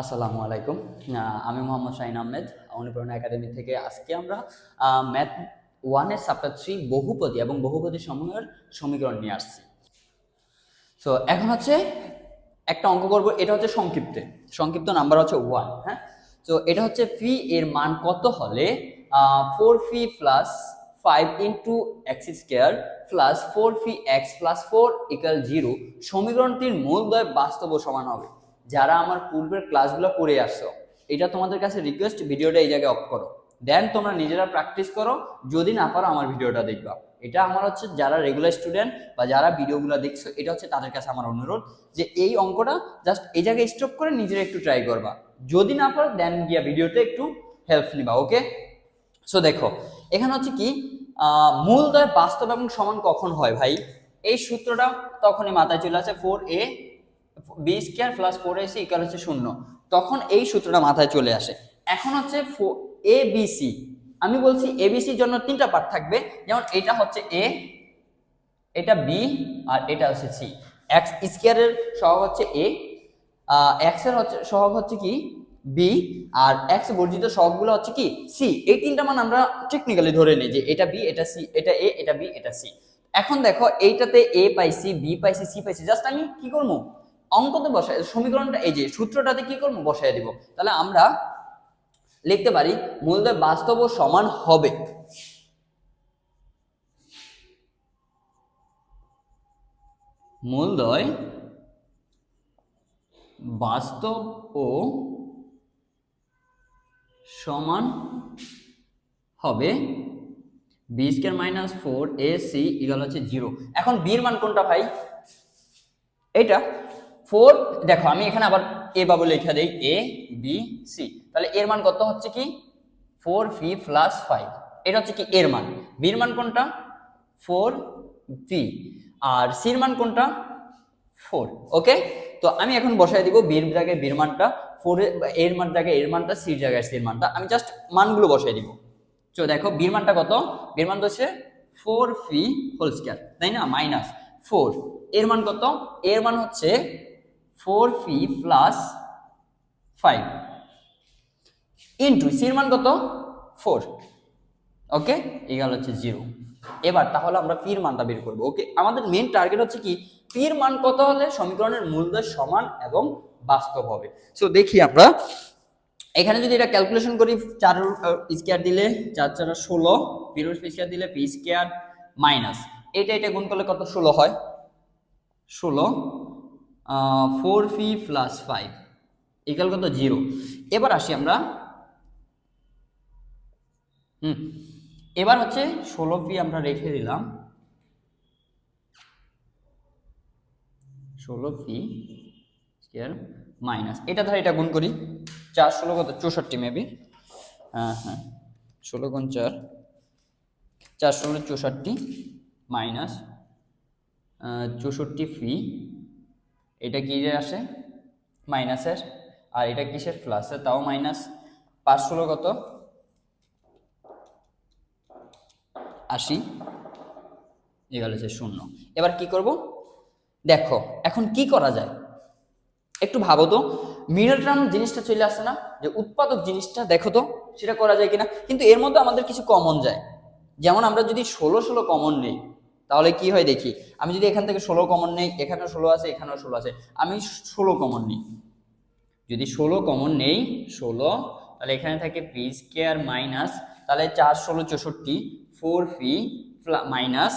আসসালামু আলাইকুম। আমি মোহাম্মদ শাহিন আহমেদ, অনুপ্রেরণা একাডেমি থেকে। আজকে আমরা ম্যাথ ওয়ানের চ্যাপ্টার থ্রি বহুপদী এবং বহুপদী সমূহের সমীকরণ নিয়ে আসছি। তো এখন হচ্ছে একটা অঙ্ক করব, এটা হচ্ছে সংক্ষিপ্তে। সংক্ষিপ্ত নাম্বার হচ্ছে ওয়ান হ্যাঁ? তো এটা হচ্ছে ফি এর মান কত হলে four p plus five into x square plus four p x plus four equal zero সমীকরণটির মূলদয় বাস্তব সমান হবে। যারা আমার পূর্বের ক্লাসগুলো করে আসছো, এটা তোমাদের কাছে রিকোয়েস্ট ভিডিওটা এই জায়গায় অফ করো। দেন তোমরা নিজেরা প্র্যাকটিস করো, যদি না পারো আমার ভিডিওটা দেখবা। এটা আমার হচ্ছে যারা রেগুলার স্টুডেন্ট বা যারা ভিডিওগুলো দেখছ, এটা হচ্ছে তাদের কাছে আমার অনুরোধ যে এই অঙ্কটা জাস্ট এই জায়গায় স্টপ করে নিজেরা একটু ট্রাই করবা। যদি না পারো দেন গিয়া ভিডিওতে একটু হেল্প নিবা ওকে সো দেখো, এখানে হচ্ছে কি মূলদয় বাস্তব এবং সমান কখন হয় ভাই? এই সূত্রটা তখনই মাথায় চলে আসে four a b square plus four a c equal হচ্ছে শূন্য। তখন এই সূত্রটা মাথায় চলে আসে। এখন হচ্ছে এ বি সি আমি বলছি এ বি জন্য তিনটা পার্ট থাকবে। যেমন এটা হচ্ছে এ এটা বি আর এটা হচ্ছে সি এক্স স্কোয়ারের সহগ হচ্ছে এ এক্সের হচ্ছে, সহগ হচ্ছে কি? বি আর এক্স বর্জিত সহগগুলো হচ্ছে কি? সি এই তিনটা মান আমরা টেকনিক্যালি ধরে নিই যে এটা বি এটা সি এটা এ এটা বি এটা সি এখন দেখো, এইটাতে এ পাইছি বি পাইছি সি পাইছি জাস্ট আমি কি করব? অঙ্কতে বসাই সমীকরণটা এই যে সূত্রটাতে কি করব? বসাই দিব। তাহলে আমরা লিখতে পারি মূলদয় বাস্তব ও সমান হবে। মূলদয় বাস্তব ও সমান হবে b square minus four a c equal হচ্ছে জিরো এখন বির মান কোনটা ভাই? এটা ফোর, দেখো আমি এখানে আবার এ বাবু লিখে দেই, এ, বি, সি। তাহলে এর মান কত হচ্ছে কি? Four, v plus five. এটা হচ্ছে কি এর মান। বির মান কোনটা? Four, V. আর সির মান কোনটা? ফোর। ওকে? তো আমি এখন বসাই দিব বির জায়গায় বির মানটা, ফোর এর মান জায়গায় এর মানটা সির জায়গায় সির মানটা। আমি জাস্ট মানগুলো বসাই দিব। তো দেখো বির মানটা কত? বির মান হচ্ছে ফোর ফি হোল স্কোয়ার, তাই না? Minus four. এর মান কত? এর মান হচ্ছে four p plus five. Into, সির মান কত? ফোর। ওকে? এগাল হচ্ছে জিরো। এবার তাহলে আমরা পির মানটা বের করব, ওকে? আমাদের মেন টার্গেট হচ্ছে কি? পির মান কত হলে সমীকরণের মূলদয় সমান এবং বাস্তব হবে? সো দেখি আমরা। এখানে যদি এটা ক্যালকুলেশন করি, চার স্কোয়ার দিলে চার চার ষোলো পির স্কোয়ার দিলে পি স্কোয়ার মাইনাস এটা এটা গুণ করলে কত? ষোলো হয়? ষোলো। Four p plus five equal কত? জিরো এবার আসি আমরা, হুম, এবার হচ্ছে ষোলো পি আমরা রেখে দিলাম। ষোলো পি স্কোয়ার মাইনাস, এটা ধর এটা গুণ করি, চার ষোলো কত? চৌষট্টি মেবি হ্যাঁ হ্যাঁ ষোলো গুণ চার চার ষোলো চৌষট্টি মাইনাস চৌষট্টি ফি এটা কি আসে? মাইনাসের। আর এটা কিসের প্লাসের তাও মাইনাস। পাঁচ ষোলো কত? আশি। এগাল হচ্ছে শূন্য। এবার কি করব? দেখো, এখন কি করা যায়? একটু ভাবো তো। মিডল টার্ম জিনিসটা চলে আসে না? যে উৎপাদক জিনিসটা দেখো তো, সেটা করা যায় কিনা? কিন্তু এর মধ্যে আমাদের কিছু কমন যায়। যেমন আমরা যদি ষোলো ষোলো কমন নেই তাহলে কি হয় দেখি? আমি যদি এখান থেকে ষোলো কমন নেই, এখানেও ষোলো আছে, এখানেও ষোলো আছে। আমি ষোলো কমন নিই। যদি ষোলো কমন নেই, ষোলো, তাহলে এখানে থাকে পি স্কোয়ার মাইনাস তাহলে চার ষোলো চৌষট্টি ফোর পি মাইনাস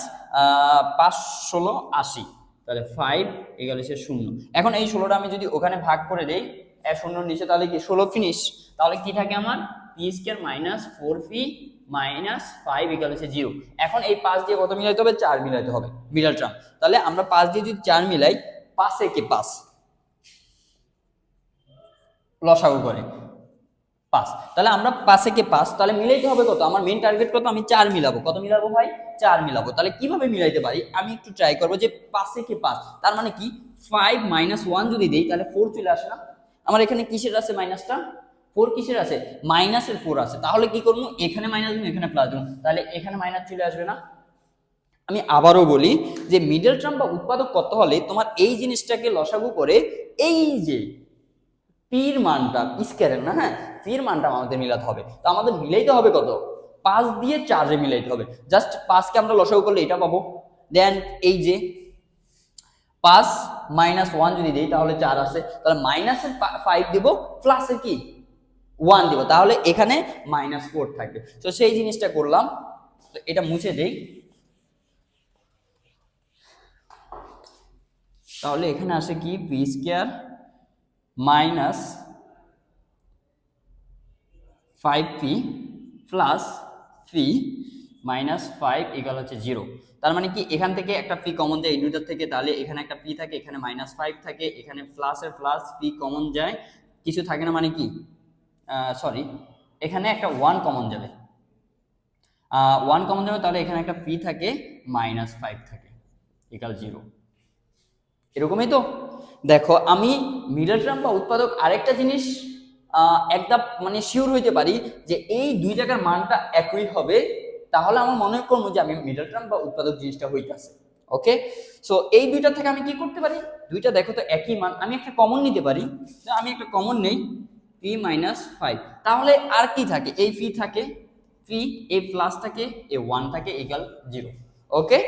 পাঁচ ষোলো আশি। তাহলে ফাইভ এগারো হচ্ছে শূন্য। এখন এই ষোলোটা আমি যদি ওখানে ভাগ করে দেই, এক শূন্যর নিচে, তাহলে কি? ষোলো ফিনিশ তাহলে কি থাকে আমার? P square minus four p minus five equal হচ্ছে জিরো এখন এই পাঁচ দিয়ে কত মিলাইতে হবে? চার মিলাইতে হবে। Middle term. তাহলে আমরা পাঁচ দিয়ে যদি চার মিলাই, পাঁচে কে পাঁচ? লসাগু করে। পাঁচ। তাহলে আমরা পাঁচে কে পাঁচ? তাহলে মিলাইতে হবে কত? আমার মেন টার্গেট কত? আমি চার মিলাবো। কত মিলাবো ভাই? চার মিলাবো। তাহলে কীভাবে মিলাইতে পারি? আমি একটু ট্রাই করব যে পাঁচে কে পাঁচ? তার মানে কি? ফাইভ মাইনাস ওয়ান যদি দিই, তাহলে ফোর চলে আসে না? আমার এখানে কিসের আছে মাইনাসটা ফোর কিসের আছে? মাইনাসের ফোর আছে। তাহলে কি করব? এখানে মাইনাস দেবো, এখানে প্লাস দেবো। তাহলে এখানে মাইনাস চলে আসবে না? আমি আবারও বলি যে মিডল টার্ম বা উৎপাদক কত হলে তোমার এই জিনিসটাকে লসাগু করে এই যে পির মানটা স্কোয়ারের না হ্যাঁ? পির মানটা আমাদের মিলাতে হবে। তো আমাদের মিলাইতে হবে কত? পাঁচ দিয়ে চারে মিলাইতে হবে। জাস্ট পাঁচকে আমরা লসাগু করলে এটা পাবো। দেন এই যে পাঁচ মাইনাস ওয়ান যদি দিই, তাহলে চার আছে তাহলে মাইনাসের ফাইভ দিব প্লাসের কি? ওয়ান দিব। তাহলে এখানে মাইনাস ফোর থাকবে। তো সেই জিনিসটা করলাম। তো এটা মুছে দেই। তাহলে এখানে আসে কি? P square minus five p plus p minus five equal হচ্ছে জিরো তার মানে কি? এখান থেকে একটা পি কমন যায় এই দুইটার থেকে। তাহলে এখানে একটা পি থাকে, এখানে মাইনাস ফাইভ থাকে, এখানে প্লাসের প্লাস পি কমন যায়। কিছু থাকে না মানে কি? সরি এখানে একটা ওয়ান কমন যাবে। ওয়ান কমন যাবে, তাহলে এখানে একটা পি থাকে মাইনাস ফাইভ থাকে ইকাল জিরো এরকমই তো? দেখো, আমি মিডল টার্ম বা উৎপাদক আরেকটা জিনিস একদম মানে শিওর হইতে পারি যে এই দুই জায়গার মানটা একই হবে, তাহলে আমার মনে করব যে আমি মিডল টার্ম বা উৎপাদক জিনিসটা হইতাছে ওকে সো এই দুইটা থেকে আমি কি করতে পারি? দুইটা দেখো তো একই মান, আমি একটা কমন নিতে পারি। আমি একটা কমন নেই। পি মাইনাস ফাইভ তাহলে আর কি থাকে? এই পি থাকে পি এ প্লাস থাকে এ ওয়ান থাকে ইকাল জিরো ওকে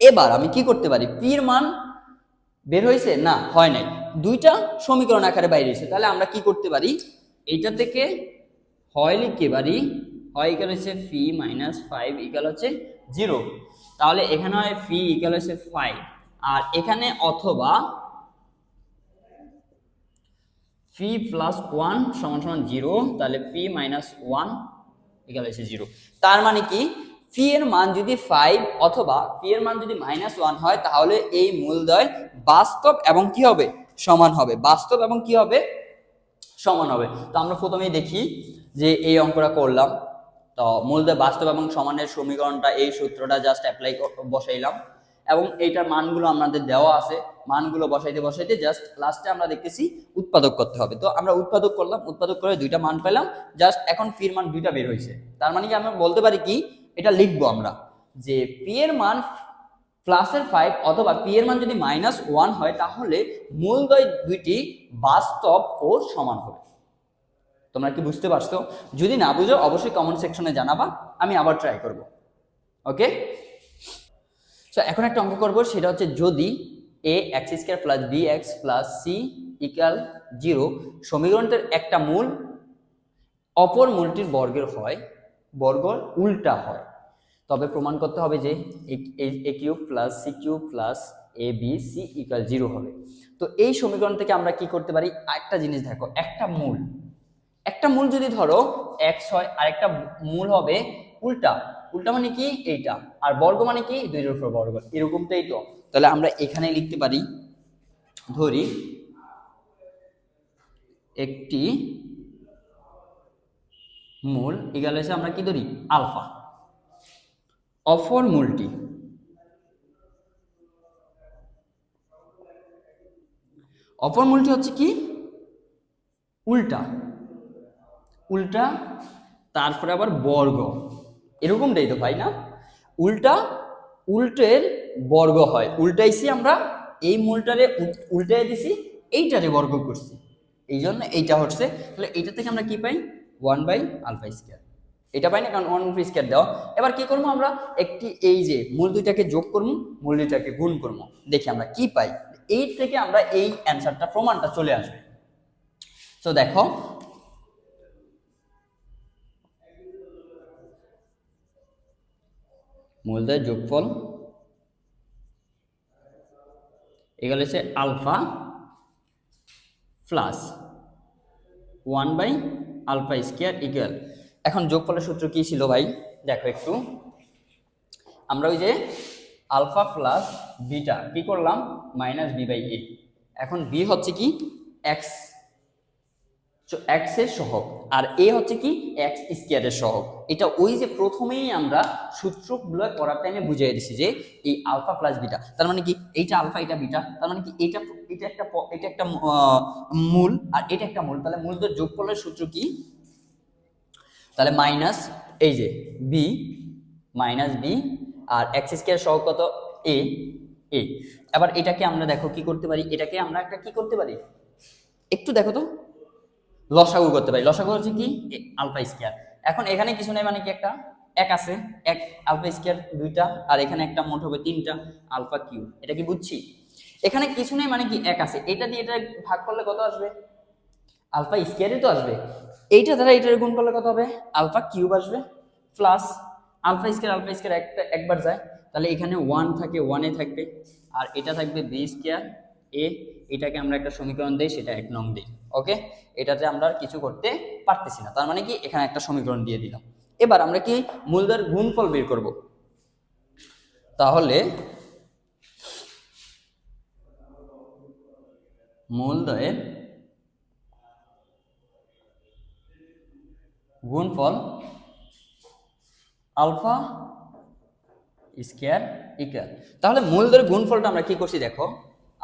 এবার আমি কি করতে পারি? পির মান বের হয়েছে? না, হয় নাই। দুইটা সমীকরণ আকারে বাইরে হয়েছে। তাহলে আমরা কি করতে পারি? এইটা থেকে হয় লিখতে পারি হয় ইকাল হচ্ছে ফি মাইনাস ফাইভ ইকাল হচ্ছে জিরো তাহলে এখানে হয় ফি ইকাল হচ্ছে ফাইভ আর এখানে অথবা ফি প্লাস ওয়ান সমান সমান জিরো তাহলে ফি মাইনাস ওয়ান ইকাল হচ্ছে জিরো তার মানে কি? ফি এর মান যদি ফাইভ অথবা ফি এর মান যদি মাইনাস ওয়ান হয়, তাহলে এই মূলদয় বাস্তব এবং কি হবে? সমান হবে। বাস্তব এবং কি হবে? সমান হবে। তো আমরা প্রথমেই দেখি যে এই অঙ্কটা করলাম। তো মূলদয় বাস্তব এবং সমানের সমীকরণটা এই সূত্রটা জাস্ট অ্যাপ্লাই বসাইলাম। এবং এইটার মানগুলো আমাদের দেওয়া আছে। মানগুলো বসাইতে বসাইতে জাস্ট লাস্টে আমরা দেখতেছি উৎপাদক করতে হবে। তো আমরা উৎপাদক করলাম, উৎপাদক করে দুইটা মান পেলাম জাস্ট এখন এর মান দুইটা বের হয়েছে। তার মানে কি আমরা বলতে পারি কি, এটা লিখব আমরা, যে পি এর মান প্লাসের ফাইভ অথবা পি এর মান যদি মাইনাস ওয়ান হয়, তাহলে মূলদয় দুইটি বাস্তব ও সমান হবে। তোমরা কি বুঝতে পারছ? যদি না বুঝো, অবশ্যই কমেন্ট সেকশনে জানাবা, আমি আবার ট্রাই করব। ওকে তো এখন একটা অঙ্ক করব, সেটা হচ্ছে যদি a x square plus b x plus c equal zero সমীকরণটির একটা মূল, অপর মূলটির বর্গের হয়, বর্গ উল্টা হয়। তবে প্রমাণ করতে হবে যে a cube plus c cube plus a b c equal zero হবে। তো এই সমীকরণ থেকে আমরা কি করতে পারি? একটা জিনিস দেখো, একটা মূল। একটা মূল যদি ধরো এক্স হয় আর একটা মূল হবে উল্টা। উল্টা মানে কি? এইটা। আর বর্গ মানে কি? দুইটার উপর বর্গ। এরকমটাই তো। তাহলে আমরা এখানে লিখতে পারি, ধরি একটি মূল ইগাল হচ্ছে আমরা কি ধরি? আলফা। অপর মূলটি অপর মূলটি হচ্ছে কি? উল্টা। উল্টা, তারপরে আবার বর্গ। এরকমটাই তো ভাই না? উল্টা, উল্টের বর্গ হয়। উল্টাইছি আমরা, এই মূলটারে উল্টাই দিছি, এইটারে বর্গ করছি। এই জন্য এইটা হচ্ছে, তাহলে এইটা থেকে আমরা কি পাই? ওয়ান বাই আলফা স্কোয়ার এটা পাই না, কারণ ওয়ান বাই স্কোয়ার দেওয়া। এবার কি করব আমরা? একটি এই যে মূল দুইটাকে যোগ করব, মূল দুইটাকে গুণ করব। দেখি আমরা কি পাই? এই থেকে আমরা এই অ্যান্সারটা প্রমাণটা চলে আসবে। তো দেখো মূলদয় যোগফল এগুলো হচ্ছে alpha plus one by alpha square equal এখন যোগফলের সূত্র কী ছিল ভাই? দেখো একটু। আমরা ওই যে আলফা প্লাস বিটা কী করলাম? Minus b by a. এখন বি হচ্ছে কি? এক্স। এক্সের সহগ আর এ হচ্ছে কি? এক্স স্কোয়ারের সহগ। এটা ওই যে প্রথমেই আমরা সূত্রগুলো করার টাইমে বুঝিয়ে দিছি যে এই আলফা প্লাস বিটা তার মানে কি? এইটা আলফা এটা বিটা তার মানে কি? এটা এটা একটা এটা একটা মূল আর এটা একটা মূল। তাহলে মূলদের যোগফলের সূত্র কি? তাহলে মাইনাস এই যে বি মাইনাস বি আর এক্স স্কোয়ার সহ কত? এ এ এবার এটাকে আমরা দেখো কি করতে পারি? এটাকে আমরা একটা কি করতে পারি? একটু দেখো তো। লসাগু করতে পারি। লসাগু হচ্ছে কি? আলফা স্কোয়ার এখন এখানে কিছু নেই মানে কি একটা? এক আছে। এক আলফা স্কোয়ার দুইটা, আর এখানে একটা মোট হবে তিনটা আলফা কিউ এটা কি বুঝছি? এখানে কিছু নেই মানে কি? এক আছে। এটা দিয়ে এটা ভাগ করলে কত আসবে? আলফা স্কোয়ারই তো আসবে। এইটা দ্বারা এটার গুণ করলে কত হবে? আলফা কিউব আসবে। Plus alpha square alpha square একটা একবার যায়। তাহলে এখানে ওয়ান থাকে ওয়ানে থাকবে। আর এটা থাকবে বি স্কোয়ার এ এটাকে আমরা একটা সমীকরণ দিই, সেটা এক নং দিই ওকে এটাতে আমরা আর কিছু করতে পারতেছি না, তার মানে কি? এখানে একটা সমীকরণ দিয়ে দিলাম। এবার আমরা কি মূলদের গুণফল বের করব? তাহলে মূলদয়ের গুণফল আলফা স্কোয়ার ইকুয়াল। তাহলে মূলদর গুণফলটা আমরা কি করছি দেখো?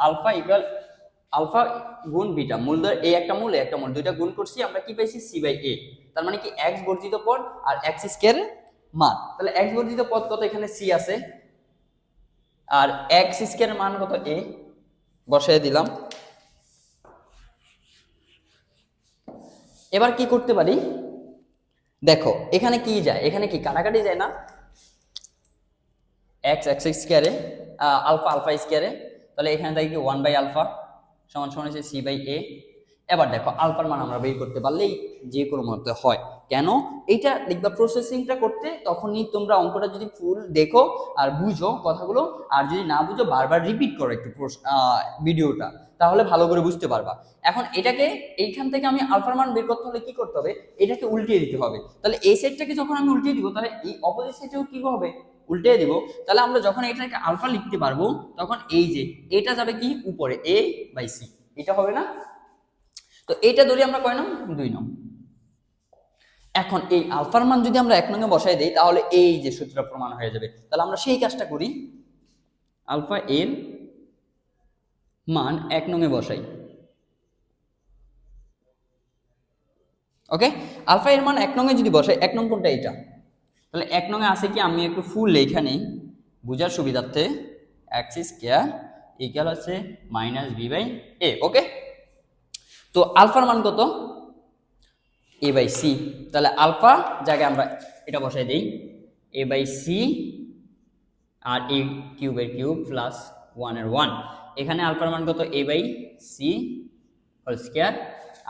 আলফা ইকুয়াল আলফা গুণ বিটা মূলদর এ একটা মূল একটা মূল, দুইটা গুণ করছি, আমরা কি পাইছি? সি বাই এ তার মানে কি এক্স বর্জিত পদ আর এক্স স্কোয়ার মান। তাহলে এক্স বর্জিত পদ কত এখানে? সি আছে। আর এক্স স্কোয়ার মান কত? এ বসাই দিলাম। এবার কি করতে পারি? দেখো, এখানে কি যায়? এখানে কি কাটাকাটি যায় না? এক্স এক্স স্কোয়ারে আলফা আলফা স্কোয়ারে তাহলে এখানে কি ওয়ান বাই আলফা সমান সমান হচ্ছে সি বাই এ এবার দেখো আলফার মান আমরা বের করতে পারলেই যে কোনো মতে হয়। কেন? এইটা দেখবা প্রসেসিংটা করতে তখনই তোমরা অঙ্কটা যদি ফুল দেখো আর বুঝো কথাগুলো, আর যদি না বুঝো বারবার রিপিট করো একটু ভিডিওটা তাহলে ভালো করে বুঝতে পারবা। এখন এটাকে এইখান থেকে আমি আলফার মান বের করতে হলে কি করতে হবে? এটাকে উল্টিয়ে দিতে হবে। তাহলে এই সেটটাকে যখন আমি উল্টিয়ে দিব, তাহলে এই অপোজিট সেটেও কি হবে? উল্টে দিব। তাহলে আমরা যখন এটাকে আলফা লিখতে পারব, তখন এই যে, এটা যাবে কি? উপরে এ বাই সি এটা হবে না? তো এইটা ধরি আমরা কয় নাম দুই নং। এখন এই আলফার মান যদি আমরা এক নঙ্গে বসাই দিই, তাহলে এই যে সূত্রটা প্রমাণ হয়ে যাবে। তাহলে আমরা সেই কাজটা করি। আলফা এর মান এক নঙ্গে বসাই। ওকে? আলফা এর মান এক নঙ্গে যদি বসাই, এক নং কোনটা এইটা? তাহলে এক নঙে আছে কি? আমি একটু ফুল এখানে বোঝার সুবিধার্থে এক্স স্কোয়ার ইকুয়াল হচ্ছে minus b by a okay তো আলফার মান কত? এ বাই সি তাহলে আলফা জায়গায় আমরা এটা বসাই দিই এ বাই সি আর এ কিউবের কিউব প্লাস ওয়ানের ওয়ান এখানে আলফার মান কত? A by c whole square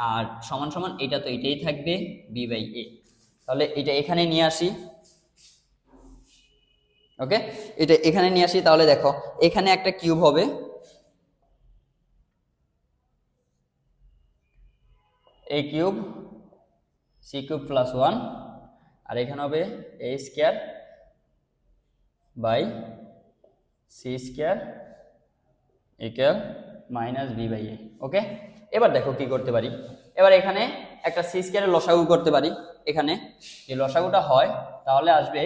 আর সমান সমান এটা তো এটাই থাকবে বি বাই এ তাহলে এটা এখানে নিয়ে আসি। ওকে এটা এখানে নিয়ে আসি, তাহলে দেখো, এখানে একটা কিউব হবে। A cube c cube plus one আর এখানে হবে a square by c square equal minus b by a okay এবার দেখো কি করতে পারি। এবার এখানে একটা সি স্কোয়ারের লসাগু করতে পারি। এখানে যে লসাগুটা হয়, তাহলে আসবে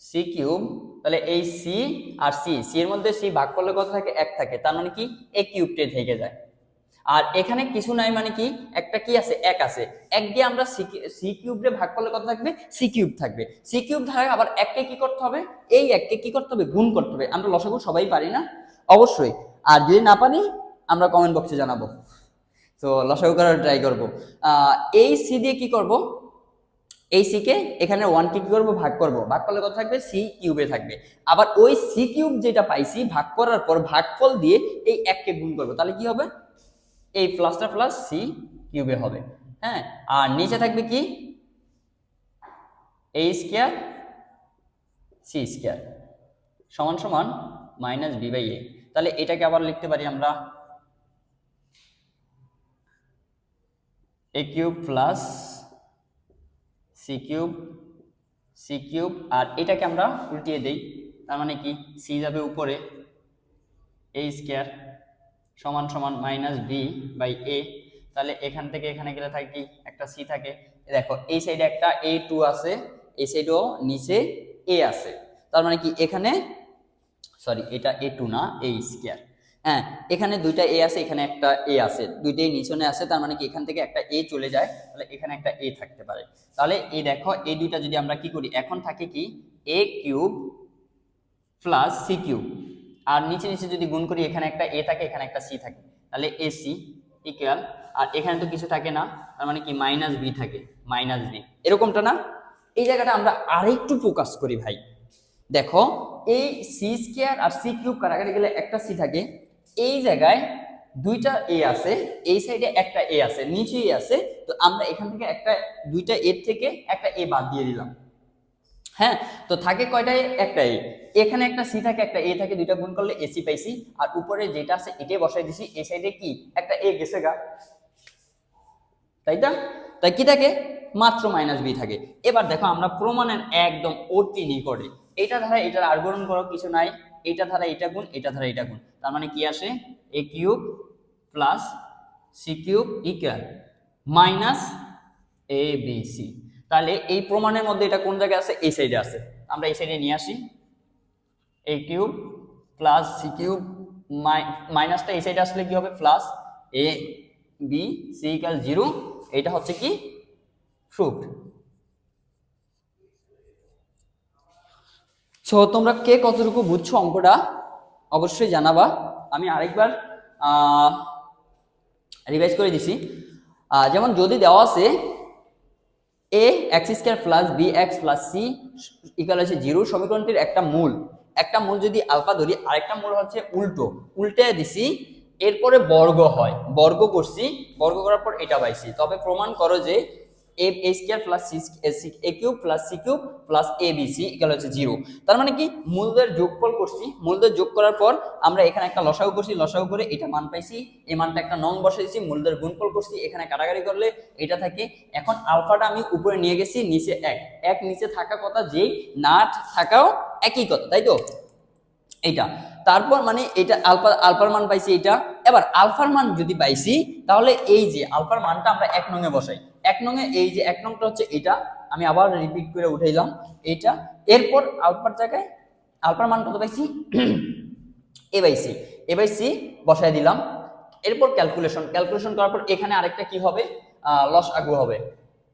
সি কিউব তাহলে এই সি আর সি সি এর মধ্যে সি ভাগ করলে কত থাকে? এক থাকে। তার মানে কি? এ কিউবটে থেকে যায়। আর এখানে কিছু নাই মানে কি? একটা কি আছে? এক আছে। এক দিয়ে আমরা সি কিউবরে ভাগ করলে কত থাকবে? সি কিউব থাকবে। সি কিউব থাকে আবার এককে কি করতে হবে? এই এককে কি করতে হবে? গুণ করতে হবে। আমরা লসাগু সবাই পারি না? অবশ্যই। আর যদি না পারি, আমরা কমেন্ট বক্সে জানাব। তো লসাগু করার ট্রাই করব। এই সি দিয়ে কি করব? এই সি কে এখানে ওয়ান কে কি করব? ভাগ করব। ভাগ করলে কত থাকবে? সি কিউবে থাকবে। আবার ওই সি কিউব যেটা পাইছি, ভাগ করার পর ভাগফল দিয়ে এই এককে গুণ করব। তাহলে কি হবে? এই প্লাসটা প্লাস সি কিউবে হবে। হ্যাঁ? আর নিচে থাকবে কি? এ স্কোয়ার সি স্কোয়ার সমান সমান মাইনাস বি বাই এ তাহলে এটাকে আবার লিখতে পারি আমরা a cube plus c cube c cube আর এটাকে আমরা উল্টিয়ে দেই। তার মানে কি? সি যাবে উপরে এ স্কোয়ার সমান সমান মাইনাস বি বাই এ তাহলে এখান থেকে এখানে গেলে থাকে কি? একটা সি থাকে। দেখো, এই সাইডে একটা এ টু আছে, এই সাইডেও নিচে এ আছে। তার মানে কি? এখানে সরি এটা এ টু না এ স্কোয়ার হ্যাঁ এখানে দুইটা এ আছে, এখানে একটা এ আছে। দুইটাই নিচনে আছে, তার মানে কি এখান থেকে একটা এ চলে যায়, তাহলে এখানে একটা এ থাকতে পারে। তাহলে এই দেখো, এই দুইটা যদি আমরা কি করি, এখন থাকে কি a cube plus c cube আর নিচে নিচে যদি গুণ করি, এখানে একটা এ থাকে, এখানে একটা সি থাকে। তাহলে এসি ইকুয়াল আর এখানে তো কিছু থাকে না, তার মানে কি মাইনাস বি থাকে মাইনাস বি এরকমটা না? এই জায়গাটা আমরা আরেকটু ফোকাস করি ভাই। দেখো, এই সি স্কোয়ার আর সি কিউব কাটাকাটি গেলে একটা সি থাকে এই জায়গায় দুইটা এ আছে, এই সাইডে একটা এ আছে নিচেই আছে, তো আমরা এখান থেকে একটা, দুইটা এর থেকে একটা এ বাদ দিয়ে দিলাম। হ্যাঁ তো থাকে কয়টা এ একটা এ এখানে একটা সি থাকে, একটা এ থাকে, দুইটা গুণ করলে এসি পাইছি। আর উপরে যেটা আছে, এটাই বসাই দিছি। এই সাইডে কি? একটা এ গেছে গা। তাই না তাই কি থাকে? মাত্র মাইনাস বি থাকে। এবার দেখো, আমরা প্রমাণের একদম অতি নিকটে। এটা ধারা, এটার আর গুণ করার কিছু নাই। এটা ধারা এটা গুণ, এটা ধারা এটা গুণ। তার মানে কি আসে? A cube plus c cube equal minus a b c তাহলে এই প্রমাণের মধ্যে এটা কোন জায়গায় আছে? এই সাইডে আছে। আমরা এই সাইডে নিয়ে আসি। A cube plus c cube মাইনাসটা এই সাইডে আসলে কি হবে? Plus a b c equal zero এটা হচ্ছে কি? ফ্রুট সো তোমরা কে কতটুকু বুঝছ অঙ্কটা, অবশ্যই জানাবা। আমি আরেকবার রিভাইজ করে দিছি। যেমন যদি দেওয়া আছে a x square plus b x plus c equal হচ্ছে জিরো সমীকরণটির একটা মূল। একটা মূল যদি আলফা ধরি, আরেকটা মূল হচ্ছে উল্টো। উল্টে দিছি, এরপরে বর্গ হয়। বর্গ করছি, বর্গ করার পর এটা পাইছি। তবে প্রমাণ করো যে a a square plus a cube plus c plus a b c হচ্ছে জিরো তার মানে কি? মূলদের করছি। মূলদের যোগ করার পর আমরা এখানে একটা করছি। এটা মান পাইছি। মানটা একটা নং বসে দিচ্ছি মূলদের করছি। এখানে করলে এটা থাকে। এখন আলফাটা আমি উপরে নিয়ে গেছি নিচে এক। এক নিচে থাকা কথা যেই না থাকাও একই কথা, তাই তো? এইটা। তারপর মানে এটা আলফা, আলফার মান পাইছি এটা। এবার আলফার মান যদি পাইছি, তাহলে এই যে আলফার মানটা আমরা এক নঙে বসাই। এক নঙে এই যে এক নংটা হচ্ছে এটা, আমি আবার রিপিট করে উঠাইলাম এইটা। এরপর আলফার জায়গায় আলফার মান কত পাইছি a by c a by c বসাই দিলাম। এরপর ক্যালকুলেশন ক্যালকুলেশন করার পর এখানে আরেকটা কি হবে? লস আগু হবে।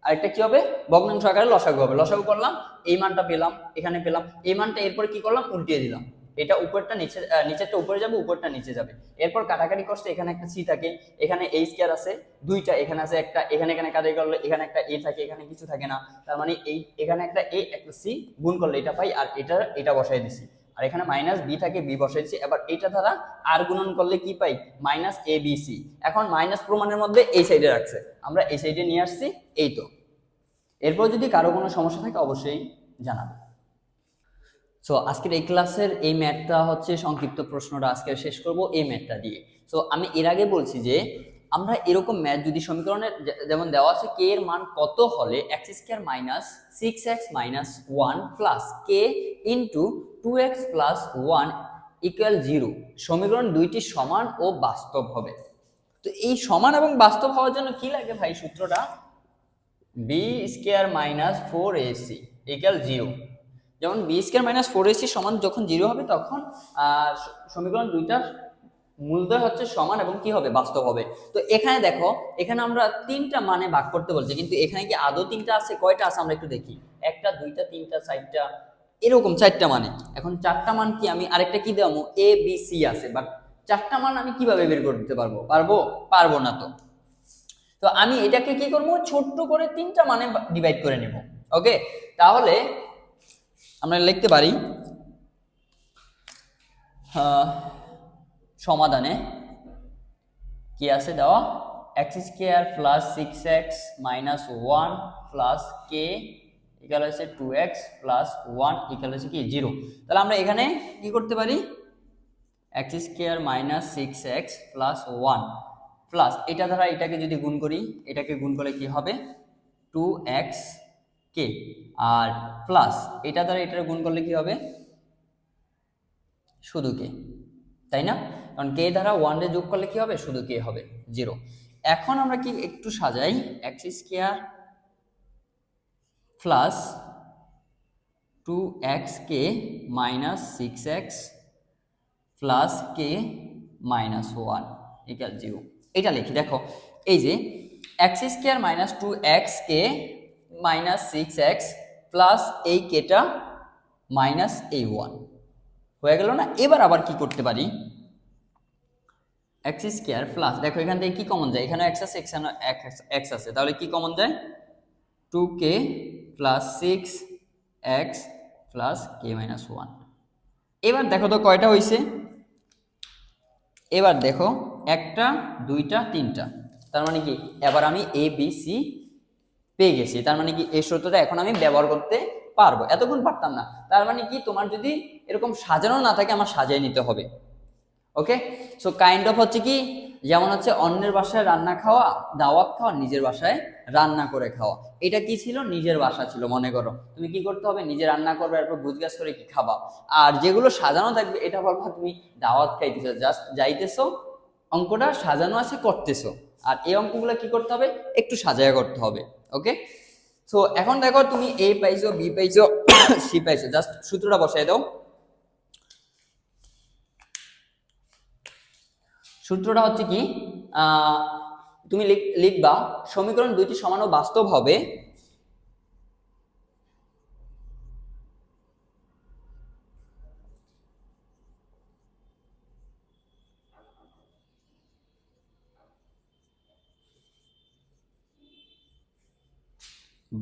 আরেকটা কি হবে? ভগ্নাংশ আকারে লসাগু হবে। লসাগু করলাম, এই মানটা পেলাম, এখানে পেলাম। এই মানটা এরপরে কি করলাম? উল্টিয়ে দিলাম। এটা উপরটা নিচে নিচেরটা উপরে যাবে, উপরটা নিচে যাবে। এরপর কাটাকাটি করছে, এখানে একটা সি থাকে, এখানে এই স্কয়ার আছে, দুইটা, এখানে আছে একটা, এখানে এখানে কাটাই করলে এখানে একটা এ থাকে, এখানে কিছু থাকে না। তার মানে এই, এখানে একটা এ একটা সি গুণ করলে এটা পাই, আর এটা এটা বসাই দিছি। আর এখানে মাইনাস বি থাকে বি বসাই দিছি। এবার এটা দ্বারা আর গুণন করলে কি পাই? মাইনাস এ বি সি এখন মাইনাস প্রমাণের মধ্যে এই সাইডে রাখছে। আমরা এই সাইডে নিয়ে আসছি, এই তো। এরপর যদি কারও কোনো সমস্যা থাকে, অবশ্যই জানাবে। সো আজকের এই ক্লাসের এই ম্যাথটা হচ্ছে সংক্ষিপ্ত প্রশ্নটা। আজকে শেষ করব এই ম্যাথটা দিয়ে। সো আমি এর আগে বলছি যে, আমরা এরকম ম্যাথ যদি সমীকরণের যেমন দেওয়া আছে কে এর মান কত হলে x square minus six x minus one plus k into two x plus one equal zero সমীকরণ দুইটি সমান ও বাস্তব হবে। তো এই সমান এবং বাস্তব হওয়ার জন্য কি লাগে ভাই সূত্রটা? B square minus four a c equal zero যেমন b square minus four a c সমান যখন জিরো হবে তখন সমীকরণ দুইটার মূলদয় হচ্ছে সমান এবং কি হবে? বাস্তব হবে। তো এখানে দেখো, এখানে আমরা তিনটা মানে ভাগ করতে বলছি, কিন্তু এখানে কি আদৌ তিনটা আছে, কয়টা আছে আমরা একটু দেখি। একটা, দুইটা, তিনটা, চারটা, এরকম চারটা মানে। এখন চারটা মান কি আমি আরেকটা কি দেবো এ বি সি আছে বাট চারটা মান আমি কীভাবে বের করে দিতে পারব? পারব? পারব না তো। তো আমি এটাকে কি করব? ছোট্ট করে তিনটা মানে ডিভাইড করে নেব। ওকে তাহলে আমরা লিখতে পারি সমাধানে কি আছে দেওয়া? X square plus six x minus one plus k equal হচ্ছে two x plus one equal হচ্ছে কি? জিরো তাহলে আমরা এখানে কি করতে পারি? X square minus six x plus one plus এটা দ্বারা এটাকে যদি গুণ করি, এটাকে গুণ করলে কি হবে? Two x k? আর প্লাস এটা দ্বারা এটার গুণ করলে কি হবে? শুধু কে, তাই না? কারণ কে দ্বারা ওয়ান রে যোগ করলে কি হবে? শুধু কে হবে জিরো এখন আমরা কি একটু সাজাই x square plus two x k minus six x plus k minus one equal zero এটা লিখি, দেখো, এই যে x square minus two x k minus six x plus এই কেটা মাইনাস এই ওয়ান হয়ে গেল না? এবার আবার কি করতে পারি? এক্স স্কোয়ার প্লাস দেখো এখান থেকে কি কমন যায়? এখানে এক্স আছে এখানে এক্স আছে তাহলে কি কমন যায়? Two k plus six x plus k minus one এবার দেখো তো কয়টা হয়েছে এবার দেখো, একটা, দুইটা, তিনটা। তার মানে কি? এবার আমি এ বি সি পেয়ে গেছি। তার মানে কি এই সূত্রটা এখন আমি ব্যবহার করতে পারব। এতক্ষণ পারতাম না। তার মানে কি তোমার যদি এরকম সাজানো না থাকে, আমার সাজিয়ে নিতে হবে। ওকে? সো কাইন্ড অফ হচ্ছে কি, যেমন হচ্ছে অন্যের বাসায় রান্না খাওয়া, দাওয়াত খাওয়া, নিজের বাসায় রান্না করে খাওয়া। এটা কি ছিল? নিজের বাসা ছিল, মনে করো। তুমি কি করতে হবে? নিজে রান্না করবে, এরপর বুঝগাছ করে কি খাবা? আর যেগুলো সাজানো থাকবে, এটা ভাববা তুমি দাওয়াত খাইতেছো জাস্ট যাইতেছো, অঙ্কটা সাজানো আছে, করতেছো। আর এই অঙ্কগুলো কি করতে হবে? একটু সাজায়া করতে হবে। ওকে সো এখন দেখো তুমি এ পাইছো বি পাইছো সি পাইছো। জাস্ট সূত্রটা বসাই দাও। সূত্রটা হচ্ছে কি তুমি লিখ- লিখবা, সমীকরণ দুইটি সমান ও বাস্তব হবে।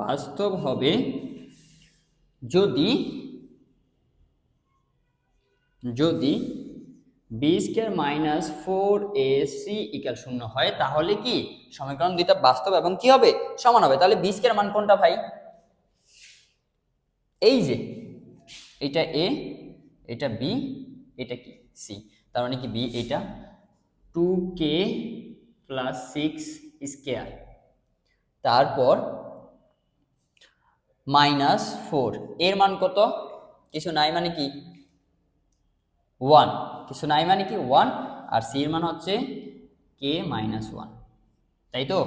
বাস্তব হবে যদি যদি b square minus four a c equal শূন্য হয়, তাহলে কি? সমীকরণ দুইটা বাস্তব এবং কি হবে? সমান হবে। তাহলে বি স্কোয়ার মান কোনটা ভাই? এই যে, এটা এ এটা বি এটা কি? সি তার মানে কি বি এটা two k plus six square তারপর মাইনাস ফোর। এর মান কত? কিছু নাই মানে কি? ওয়ান। কিছু নাই মানে কি? ওয়ান। আর সি এর মান হচ্ছে কে মাইনাস ওয়ান তাই তো?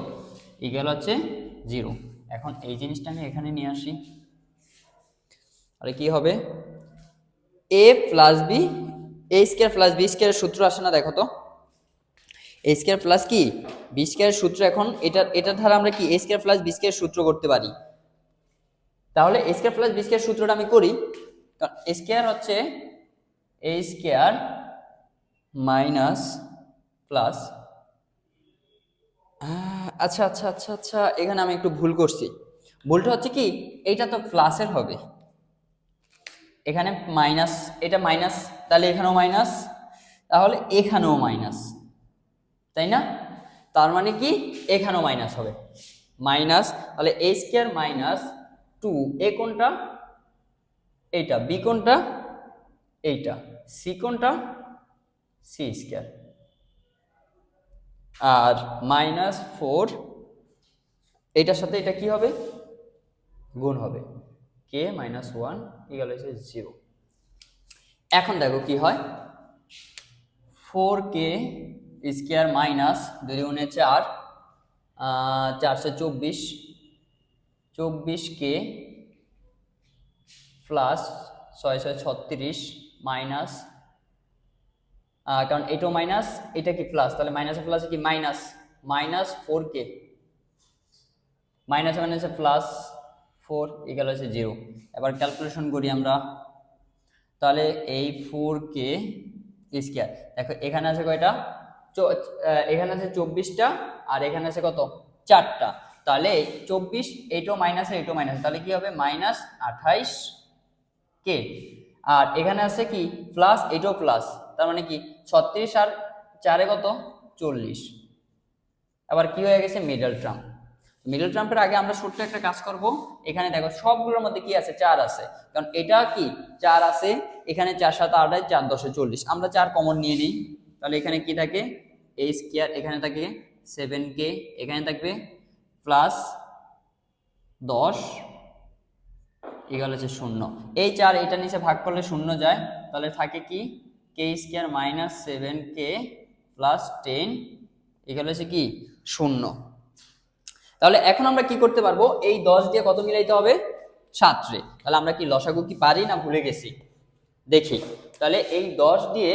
ইকুয়াল হচ্ছে জিরো এখন এই জিনিসটা আমি এখানে নিয়ে আসি। তাহলে কি হবে? A plus b a square plus b স্কোয়ারের সূত্র আসে না, দেখো তো। এ স্কোয়ার প্লাস কি? বি স্কোয়ারের সূত্র এখন এটা এটার ধারা আমরা কি? A square plus b square সূত্র করতে পারি। তাহলে a square plus b square সূত্রটা আমি করি। কারণ স্কোয়ার হচ্ছে এ স্কোয়ার মাইনাস প্লাস আচ্ছা আচ্ছা আচ্ছা আচ্ছা এখানে আমি একটু ভুল করছি। ভুলটা হচ্ছে কি, এইটা তো প্লাসের হবে। এখানে মাইনাস এটা মাইনাস তাহলে এখানেও মাইনাস তাহলে এখানেও মাইনাস তাই না? তার মানে কি, এখানেও মাইনাস হবে। মাইনাস তাহলে a square minus two, a কোনটা? এইটা, বি কোনটা? এইটা, সি কোনটা? C square. আর মাইনাস ফোর এটার সাথে এটা কি হবে? গুণ হবে। কে মাইনাস ওয়ান ইকাল হচ্ছে জিরো। এখন দেখো কি হয়? ফোর কে স্কোয়ার মাইনাস দুই গুণে চার চারশো চব্বিশ চব্বিশ কে প্লাস ছয় ছয় ছত্রিশ মাইনাস কারণ এটাও মাইনাস এটা কি প্লাস তাহলে মাইনাসে প্লাসে কি? মাইনাস মাইনাস ফোর কে মাইনাসে মাইনাসে প্লাস ফোর ইকাল হচ্ছে জিরো এবার ক্যালকুলেশন করি আমরা। তাহলে এই ফোর কে স্কোয়ার দেখো, এখানে আছে কয়টা? এখানে আছে চব্বিশটা, আর এখানে আছে কত? চারটা। তাহলে চব্বিশ এইটো মাইনাস এইটো মাইনাস তাহলে কি হবে? মাইনাস আঠাইশ কে আর এখানে আছে কি? প্লাস এটাও প্লাস তার মানে কি? ছত্রিশ আর চারে কত? চল্লিশ। আবার কি হয়ে গেছে? মিডল ট্রাম্প মিডল ট্রাম্পের আগে আমরা ছোট্ট একটা কাজ করব। এখানে দেখো, সবগুলোর মধ্যে কি আছে? চার আছে। কারণ এটা কি? চার আছে, এখানে চার সাত আঠাশ চার দশে চল্লিশ। আমরা চার কমন নিয়ে নিই। তাহলে এখানে কি থাকে? এ স্কোয়ার এখানে থাকে সেভেন কে এখানে থাকবে প্লাস দশ ইকাল হচ্ছে শূন্য। এই চার এটা নিচে ভাগ করলে শূন্য যায়, তাহলে থাকে কি? K square minus seven k plus ten equal হচ্ছে কি? শূন্য। তাহলে এখন আমরা কি করতে পারব? এই দশ দিয়ে কত মিলাইতে হবে? সাত রে। তাহলে আমরা কি লসাগু কি পারি না ভুলে গেছি? দেখি। তাহলে এই দশ দিয়ে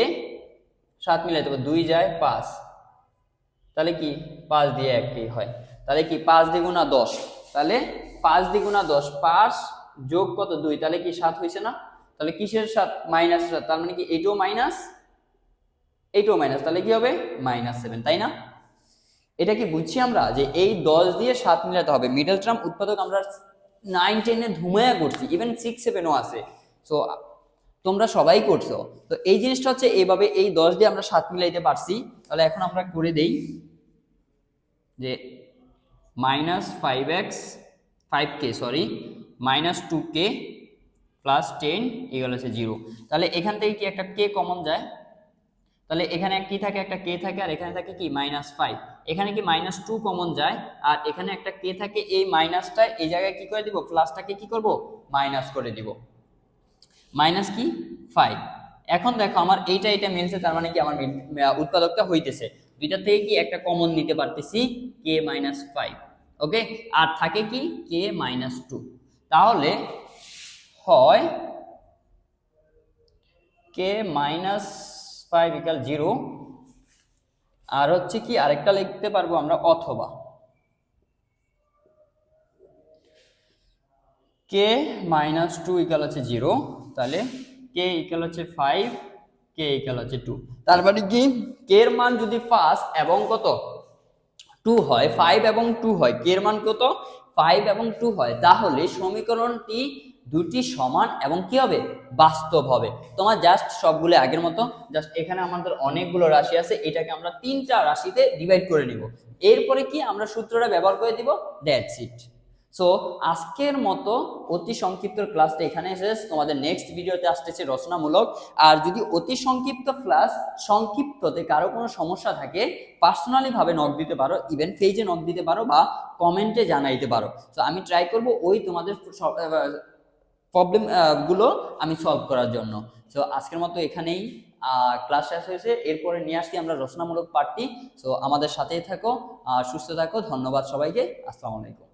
সাত মিলাইতে হবে, দুই যায় পাঁচ। তাহলে কি? পাঁচ দিয়ে একই হয়? তাহলে কি পাঁচ দ্বিগুণা দশ? তাহলে পাঁচ দ্বিগুণা দশ পাঁচ যোগ কত দুই? তাহলে কি সাত হয়েছে না? তাহলে কিসের সাত? মাইনাস সাত। তার মানে কি এটাও মাইনাস? এইটাও মাইনাস। তাহলে কি হবে? মাইনাস সেভেন, তাই না? এটা কি বুঝছি আমরা? যে এই দশ দিয়ে সাত মিলাতে হবে। মিডল টার্ম উৎপাদক আমরা নাইন টেনে ধুমায়া করছি। ইভেন সিক্স সেভেনও আছে। সো তোমরা সবাই করছ। তো এই জিনিসটা হচ্ছে এইভাবে এই দশ দিয়ে আমরা সাত মিলাইতে পারছি। তাহলে এখন আমরা করে দেই যে minus five x five k sorry minus two k plus ten এগুলো হচ্ছে জিরো তাহলে এখান থেকে কি একটা কে কমন যায়? তাহলে এখানে কি থাকে? একটা কে থাকে, আর এখানে থাকে কি? মাইনাস ফাইভ এখানে কি মাইনাস টু কমন যায়? আর এখানে একটা কে থাকে, এই মাইনাসটা এই জায়গায় কি করে দিব? প্লাসটাকে কি করব? মাইনাস করে দিব। মাইনাস কি? ফাইভ এখন দেখো, আমার এইটা এটা মিলছে, তার মানে কি? আমার উৎপাদকটা হইতেছে। দুইটা থেকে কি একটা কমন নিতে পারতেছি কে মাইনাস ফাইভ ওকে আর থাকে কি? কে মাইনাস টু তাহলে হয় k minus five equal zero আর হচ্ছে কি? আরেকটা লিখতে পারব আমরা অথবা। কে মাইনাস টু ইকাল হচ্ছে জিরো তাহলে কে ইকাল হচ্ছে ফাইভ কে ইকাল হচ্ছে টু তার মানে কি? কে এর মান যদি ফার্স্ট এবং কত? টু হয় ফাইভ এবং টু হয় কে এর মান কত? ফাইভ এবং টু হয়। তাহলে সমীকরণটি দুটি সমান এবং কি হবে? বাস্তব হবে। তোমার জাস্ট সবগুলো আগের মতো জাস্ট এখানে আমাদের অনেকগুলো রাশি আছে, এটাকে আমরা তিনটা রাশিতে ডিভাইড করে নিব। এরপরে কি আমরা সূত্রটা ব্যবহার করে দিব? দ্যাটস ইট সো আজকের মতো অতি সংক্ষিপ্ত ক্লাসটা এখানে শেষ তোমাদের নেক্সট ভিডিওতে আসতেছে রচনামূলক। আর যদি অতি সংক্ষিপ্ত ক্লাস সংক্ষিপ্ততে কারও কোনো সমস্যা থাকে পার্সোনালিভাবে নক দিতে পারো ইভেন পেজে নক দিতে পারো বা কমেন্টে জানাইতে পারো। তো আমি ট্রাই করব ওই তোমাদের প্রবলেমগুলো আমি সলভ করার জন্য। সো আজকের মতো এখানেই ক্লাস শেষ হয়েছে। এরপরে নিয়ে আসছি আমরা রচনামূলক পার্টটি সো আমাদের সাথেই থাকো সুস্থ থাকো। ধন্যবাদ সবাইকে। আসসালামু আলাইকুম।